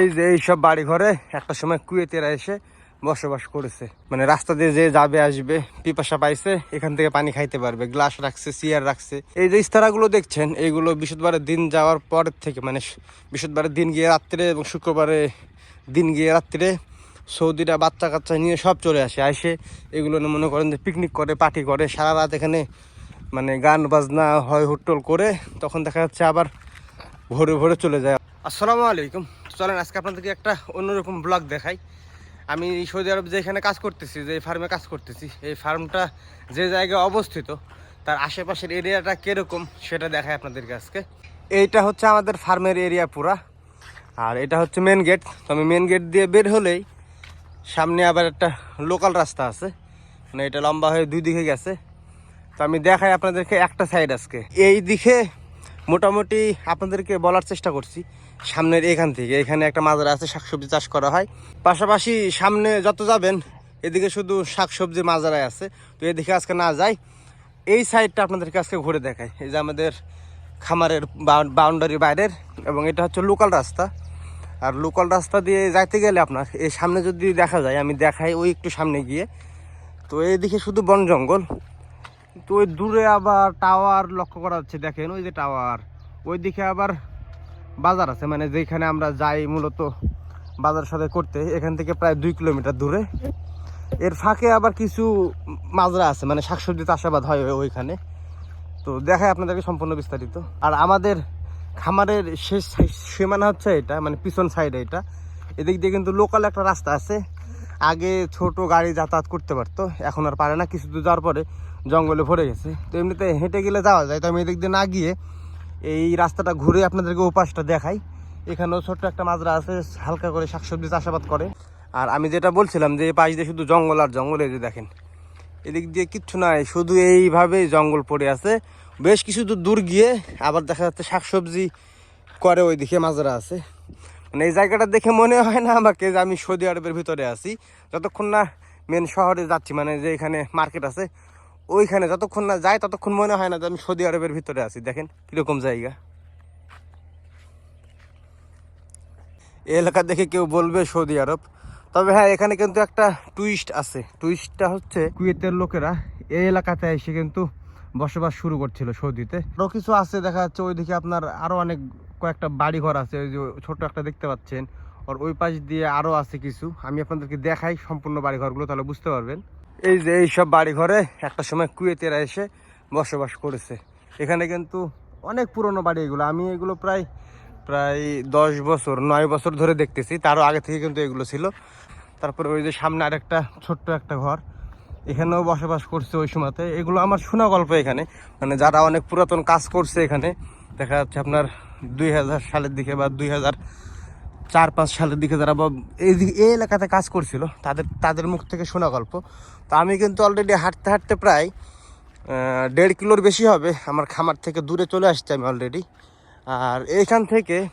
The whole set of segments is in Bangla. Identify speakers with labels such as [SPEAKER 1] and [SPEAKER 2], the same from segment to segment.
[SPEAKER 1] এই যে এইসব বাড়ি ঘরে একটা সময় কুয়েতেরা এসে বসবাস করেছে। মানে রাস্তা দিয়ে যে যাবে, আসবে, পিপাসা পাইছে, এখান থেকে পানি খাইতে পারবে, গ্লাস রাখছে, চেয়ার রাখছে। এই যে ইস্তারাগুলো দেখছেন, এইগুলো বৃহস্পতিবারের দিন যাওয়ার পর থেকে মানে বৃহস্পতিবারের দিন গিয়ে রাত্রে এবং শুক্রবারে দিন গিয়ে রাত্রে সৌদিরা বাচ্চা কাচ্চা নিয়ে সব চলে আসে। আসে এগুলো মনে করেন যে পিকনিক করে পার্টি করে, সারা রাত এখানে মানে গান বাজনা, হয় হুট্টোল করে, তখন দেখা যাচ্ছে আবার ভোরে ভোরে চলে যায়। আসসালামু আলাইকুম। চলেন, আজকে আপনাদেরকে একটা অন্যরকম ব্লগ দেখাই। আমি সৌদি আরব যেখানে কাজ করতেছি, যে ফার্মে কাজ করতেছি, এই ফার্মটা যে জায়গায় অবস্থিত, তার আশেপাশের এরিয়াটা কীরকম সেটা দেখাই আপনাদেরকে আজকে। এইটা হচ্ছে আমাদের ফার্মের এরিয়া পুরা। আর এটা হচ্ছে মেন গেট তো আমি মেন গেট দিয়ে বের হলেই সামনে আবার একটা লোকাল রাস্তা আছে। মানে এটা লম্বা হয়ে দুই দিকে গেছে। তো আমি দেখাই আপনাদেরকে একটা সাইড আজকে। এই দিকে মোটামুটি আপনাদেরকে বলার চেষ্টা করছি, সামনের এখান থেকে। এখানে একটা মাজার আছে, শাকসবজি চাষ করা হয়। পাশাপাশি সামনে যত যাবেন, এদিকে শুধু শাকসবজির মাজারায় আছে। তো এদিকে আজকে না যাই, এই সাইডটা আপনাদেরকে আজকে ঘুরে দেখাই। এই যে আমাদের খামারের বাউন্ডারি বাইরের, এবং এটা হচ্ছে লোকাল রাস্তা। আর লোকাল রাস্তা দিয়ে যাইতে গেলে আপনার, এই সামনে যদি দেখা যায়, আমি দেখাই ওই একটু সামনে গিয়ে। তো এইদিকে শুধু বন জঙ্গল তো ওই দূরে আবার টাওয়ার লক্ষ্য করা যাচ্ছে দেখেন, ওই যে টাওয়ার ওই দিকে আবার বাজার আছে মানে যেখানে আমরা যাই মূলত বাজার সাথে করতে, এখান থেকে প্রায় দুই কিলোমিটার দূরে। এর ফাঁকে আবার কিছু মাজরা আছে মানে শাকসবজি চাষাবাদ হয় ওইখানে। তো দেখায় আপনাদেরকে সম্পূর্ণ বিস্তারিত। আর আমাদের খামারের শেষ সীমানা হচ্ছে এটা মানে পিছন সাইডে এটা। এদিক দিয়ে কিন্তু লোকাল একটা রাস্তা আছে। আগে ছোট গাড়ি যাতায়াত করতে পারতো, এখন আর পারে না। কিছু দূর যাওয়ার পরে জঙ্গলে ভরে গেছে। তো এমনিতে হেঁটে গেলে যাওয়া যায়, তো আমি এদিক দিয়ে না গিয়ে এই রাস্তাটা ঘুরে আপনাদেরকে ওপাশটা দেখাই। এখানেও ছোট্ট একটা মাজরা আছে, হালকা করে শাকসবজি চাষাবাদ করে। আর আমি যেটা বলছিলাম যে পাশ দিয়ে শুধু জঙ্গল আর জঙ্গল, এই যে দেখেন। এদিক দিয়ে কিচ্ছু নাই, শুধু এইভাবেই জঙ্গল পড়ে আছে। বেশ কিছু দূর দূর গিয়ে আবার দেখা যাচ্ছে শাকসবজি করে ওই দিকে মাজরা আছে। মানে এই জায়গাটা দেখে মনে হয় না আমাকে যে আমি সৌদি আরবের ভিতরে আছি। যতক্ষণ না মেন শহরে যাচ্ছি মানে যে এখানে মার্কেট আছে ওইখানে যতক্ষণ না যায়, ততক্ষণ মনে হয় না যে আমি সৌদি আরবের ভিতরে আছি। দেখেন কীরকম জায়গা। এই এলাকা দেখে কেউ বলবে সৌদি আরব। তবে হ্যাঁ এখানে কিন্তু একটা টুইস্ট আছে। টুইস্টটা হচ্ছে কুয়েতের লোকেরা এই এলাকাতে এসে কিন্তু বসবাস শুরু করছিল সৌদিতে। আরও কিছু আছে দেখা যাচ্ছে, ওইদিকে আপনার আরও অনেক কয়েকটা বাড়ি ঘর আছে, ওই যে ছোট একটা দেখতে পাচ্ছেন। আর ওই পাশ দিয়ে আরও আছে কিছু। আমি আপনাদেরকে দেখাই সম্পূর্ণ বাড়ি ঘরগুলো তাহলে বুঝতে পারবেন। এই যে এইসব বাড়ি ঘরে একটা সময় কুয়েতেরা এসে বসবাস করেছে। এখানে কিন্তু অনেক পুরনো বাড়ি এগুলো। আমি এগুলো প্রায় প্রায় দশ বছর, নয় বছর ধরে দেখতেছি। তারও আগে থেকে কিন্তু এগুলো ছিল। তারপরে ওই যে সামনে আরেকটা ছোট্ট একটা ঘর। এখানেও বসবাস করছে ওই সময়তে। এগুলো আমার শোনা গল্প এখানে। মানে যারা অনেক পুরাতন কাজ করছে এখানে, দেখা যাচ্ছে আপনার দুই হাজার সালের দিকে বা দুই হাজার চার পাঁচ সালের দিকে যারা বা এই এই এলাকাতে কাজ করছিল, তাদের তাদের মুখ থেকে শোনা গল্প। তো আমি কিন্তু অলরেডি হাঁটতে হাঁটতে প্রায় দেড় কিলোর বেশি হবে। আমার খামার থেকে দূরে চলে আসছি আমি অলরেডি আর এইখান থেকে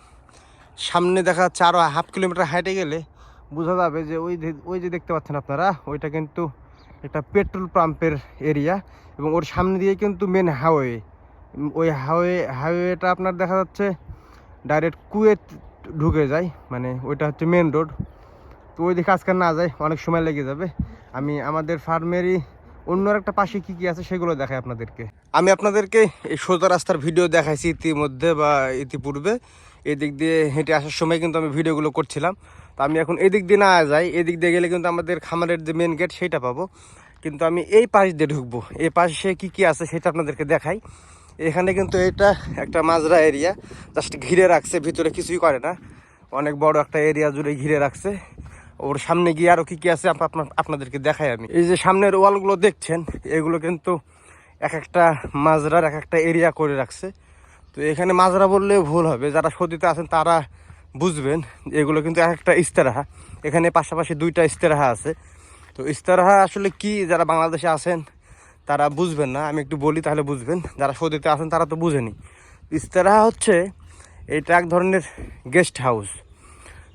[SPEAKER 1] সামনে দেখা যাচ্ছে হাফ কিলোমিটার হাঁটে গেলে বোঝা যাবে যে ওই যে- ওই যে দেখতে পাচ্ছেন আপনারা, ওইটা কিন্তু একটা পেট্রোল পাম্পের এরিয়া এবং ওর সামনে দিয়ে কিন্তু মেন হাইওয়ে ওই হাইওয়ে হাইওয়েটা আপনার দেখা যাচ্ছে ডাইরেক্ট কুয়েত ঢুকে যায় মানে ওইটা হচ্ছে মেন রোড তো ওই দিকে আজকাল না যায় অনেক সময় লেগে যাবে। আমি আমাদের ফার্মেরই অন্য একটা পাশে কি কি আছে সেগুলো দেখাই আপনাদেরকে। আমি আপনাদেরকে এই সোজা রাস্তার ভিডিও দেখাইছি ইতিমধ্যে বা ইতিপূর্বে। এদিক দিয়ে হেঁটে আসার সময় কিন্তু আমি ভিডিওগুলো করছিলাম। তো আমি এখন এদিক দিয়ে না যাই, এদিক দিয়ে গেলে কিন্তু আমাদের খামারের যে মেন গেট সেটা পাবো। কিন্তু আমি এই পাশ দিয়ে ঢুকবো। এই পাশে কি কি আছে সেটা আপনাদেরকে দেখাই। এখানে কিন্তু এটা একটা মাজরা এরিয়া জাস্ট ঘিরে রাখছে, ভিতরে কিছুই করে না। অনেক বড় একটা এরিয়া জুড়ে ঘিরে রাখছে। ওর সামনে গিয়ে আরও কি কি আছে আপ- আপনাদেরকে দেখাই আমি। এই যে সামনের ওয়ালগুলো দেখছেন, এগুলো কিন্তু এক একটা মাজরার এক একটা এরিয়া করে রাখছে। তো এখানে মাজরা বললে ভুল হবে, যারা সৌদিতে আছেন তারা বুঝবেন, এগুলো কিন্তু এক একটা ইস্তেরাহা। এখানে পাশাপাশি দুইটা ইস্তেরাহা আছে। তো ইস্তেরাহা আসলে কি? যারা বাংলাদেশে আছেন তারা বুঝবেন না, আমি একটু বলি তাহলে বুঝবেন, যারা সৌদিতে আছেন তারা তো বুঝেনি। ইস্তারা হচ্ছে এটা এক ধরনের গেস্ট হাউস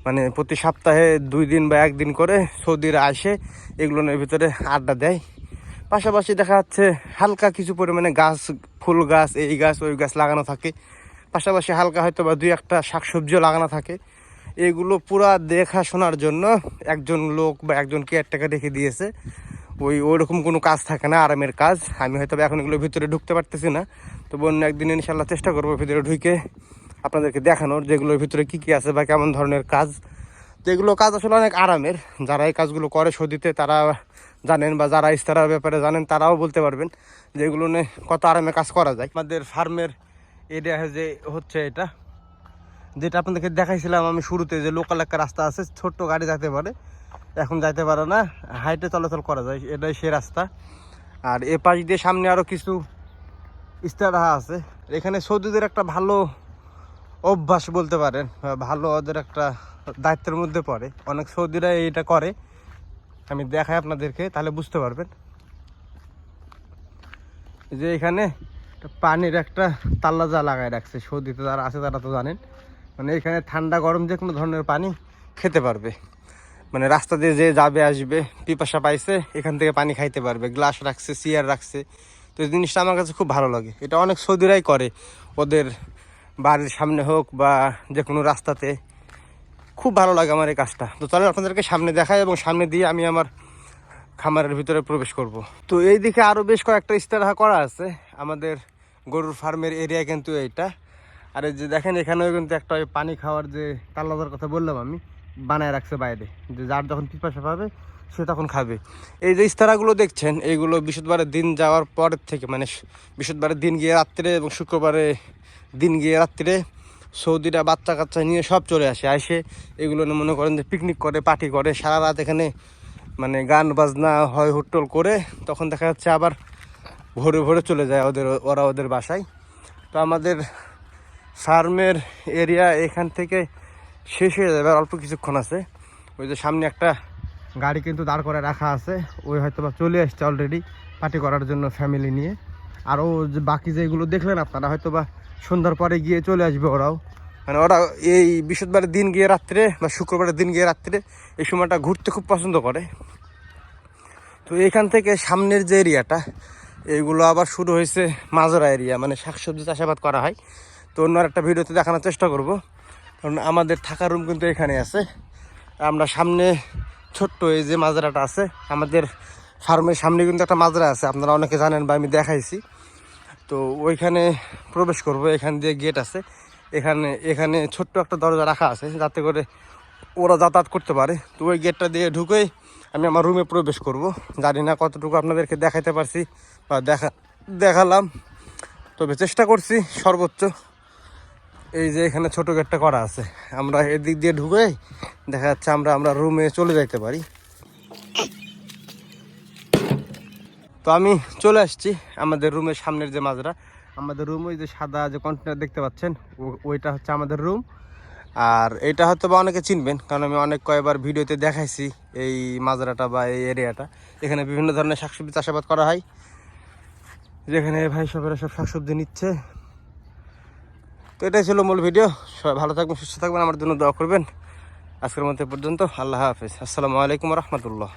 [SPEAKER 1] মানে প্রতি সপ্তাহে দুই দিন বা একদিন করে সৌদিরা আসে এগুলোর ভিতরে আড্ডা দেয়। পাশাপাশি দেখা যাচ্ছে হালকা কিছু পরিমাণে গাছ, ফুল গাছ, এই গাছ, ওই গাছ লাগানো থাকে। পাশাপাশি হালকা হয়তো বা দুই একটা শাকসবজিও লাগানো থাকে। এগুলো পুরা দেখাশোনার জন্য একজন লোক বা একজন কেয়ারটাকে রেখে দিয়েছে। ওই ওইরকম কোনো কাজ থাকে না, আরামের কাজ। আমি হয়তো এখন এগুলোর ভিতরে ঢুকতে পারতেছি না। তো অন্য একদিন ইনশাল্লাহ চেষ্টা করব ভিতরে ঢুকে আপনাদেরকে দেখানোর যেগুলোর ভিতরে কী কী আছে বা কেমন ধরনের কাজ। তো এগুলো কাজ আসলে অনেক আরামের। যারা এই কাজগুলো করে সদিতে তারা জানেন বা যারা ইস্তারার ব্যাপারে জানেন তারাও বলতে পারবেন যে এগুলো নিয়ে কত আরামে কাজ করা যায়। আমাদের ফার্মের এরিয়া যে হচ্ছে এটা, যেটা আপনাদেরকে দেখাইছিলাম আমি শুরুতে যে লোকাল একটা রাস্তা আছে, ছোট্ট গাড়ি যেতে পারে। এখন যাইতে পারে না। হাইটে চলাচল করা যায়, এটাই সে রাস্তা। আর এ পাশ দিয়ে সামনে আরও কিছু ইস্তারাহা আছে। এখানে সৌদিদের একটা ভালো অভ্যাস বলতে পারেন ভালো ওদের একটা দায়িত্বের মধ্যে পড়ে। অনেক সৌদিরা এটা করে। আমি দেখাই আপনাদেরকে, তাহলে বুঝতে পারবেন। যে এখানে পানির একটা তাল্লা যা লাগায় রাখছে, সৌদিতে যারা আছে তারা তো জানেন। মানে এখানে ঠান্ডা গরম যে কোনো ধরনের পানি খেতে পারবে। মানে রাস্তা দিয়ে যে যাবে, আসবে, পিপাসা পাইছে, এখান থেকে পানি খাইতে পারবে, গ্লাস রাখছে, চেয়ার রাখছে। তো এই জিনিসটা আমার কাছে খুব ভালো লাগে। এটা অনেক সৌদিরাই করে। ওদের বাড়ির সামনে হোক বা যে কোনো রাস্তাতে। খুব ভালো লাগে আমার এই কাজটা। তো চলেন আপনাদেরকে সামনে দেখাই এবং সামনে দিয়ে আমি আমার খামারের ভিতরে প্রবেশ করব। তো এই দিকে আরও বেশ কয়েকটা ইস্তারাহা করা আছে। আমাদের গরুর ফার্মের এরিয়া কিন্তু এইটা। আর এই যে দেখেন, এখানেও কিন্তু একটা পানি খাওয়ার যে তাল্লাদার কথা বললাম আমি। বানায় রাখছে বাইরে। যে যার যখন পিপাসা পাবে, সে তখন খাবে। এই যে ইস্তারাগুলো দেখছেন, এইগুলো বৃহস্পতিবারের দিন যাওয়ার পরের থেকে মানে বৃহস্পতিবারের দিন গিয়ে রাত্রে এবং শুক্রবারে দিন গিয়ে রাত্রে সৌদিরা বাচ্চা কাচ্চা নিয়ে সব চলে আসে আসে এগুলো মনে করেন যে পিকনিক করে পার্টি করে, সারা রাত এখানে মানে গান বাজনা হয়, হুট্টোল করে, তখন দেখা যাচ্ছে আবার ভোরে ভোরে চলে যায় ওদের, ওরা ওদের বাসায়। তো আমাদের ফার্মের এরিয়া এখান থেকে শেষ হয়ে যাবে আর অল্প কিছুক্ষণ আছে। ওই যে সামনে একটা গাড়ি কিন্তু দাঁড় করে রাখা আছে। ওই হয়তো বা চলে আসছে অলরেডি পার্টি করার জন্য ফ্যামিলি নিয়ে। আর ও যে বাকি যেগুলো দেখলেন আপনারা হয়তো বা সন্ধ্যার পরে গিয়ে চলে আসবে ওরাও। মানে ওরা এই বৃহস্পতিবারের দিন গিয়ে রাত্রে বা শুক্রবারের দিন গিয়ে রাত্রে এই সময়টা ঘুরতে খুব পছন্দ করে। তো এখান থেকে সামনের যে এরিয়াটা এইগুলো আবার শুরু হয়েছে মাজরা এরিয়া মানে শাকসবজি চাষাবাদ করা হয়। তো অন্য একটা ভিডিওতে দেখানোর চেষ্টা করব। কারণ আমাদের থাকার রুম কিন্তু এখানে আছে। আমরা সামনে ছোট্ট এই যে মাজরাটা আছে, আমাদের ফার্মের সামনে কিন্তু একটা মাজরা আছে। আপনারা অনেকে জানেন বা আমি দেখাইছি। তো ওইখানে প্রবেশ করব, এখান দিয়ে গেট আছে। এখানে এখানে ছোট্ট একটা দরজা রাখা আছে, যাতে করে ওরা যাতায়াত করতে পারে। তো ওই গেটটা দিয়ে ঢুকেই আমি আমার রুমে প্রবেশ করব। জানি না কতটুকু আপনাদেরকে দেখাইতে পারছি বা দেখা, দেখালাম। তবে চেষ্টা করছি সর্বোচ্চ। এই যে এখানে ছোট গেটটা করা আছে। আমরা এদিক দিয়ে ঢুকে দেখা যাচ্ছে আমরা আমরা রুমে চলে যাইতে পারি। তো আমি চলে আসছি আমাদের রুমের সামনের যে মাজরা আমাদের রুম ওই যে সাদা যে কন্টেনার দেখতে পাচ্ছেন ওইটা হচ্ছে আমাদের রুম আর এটা হয়তো বা অনেকে চিনবেন, কারণ আমি অনেক কয়েকবার ভিডিওতে দেখাইছি এই মাজরাটা বা এই এরিয়াটা এখানে বিভিন্ন ধরনের শাকসবজি চাষাবাদ করা হয়। যেখানে ভাই সবেরা সব শাকসবজি নিচ্ছে। তো এটাই ছিল মূল ভিডিও সবাই ভালো থাকবেন, সুস্থ থাকবেন, আমার জন্য দোয়া করবেন। আজকের মধ্যে পর্যন্ত, আল্লাহ হাফিজ। আসসালামু আলাইকুম রহমতুল্লাহ।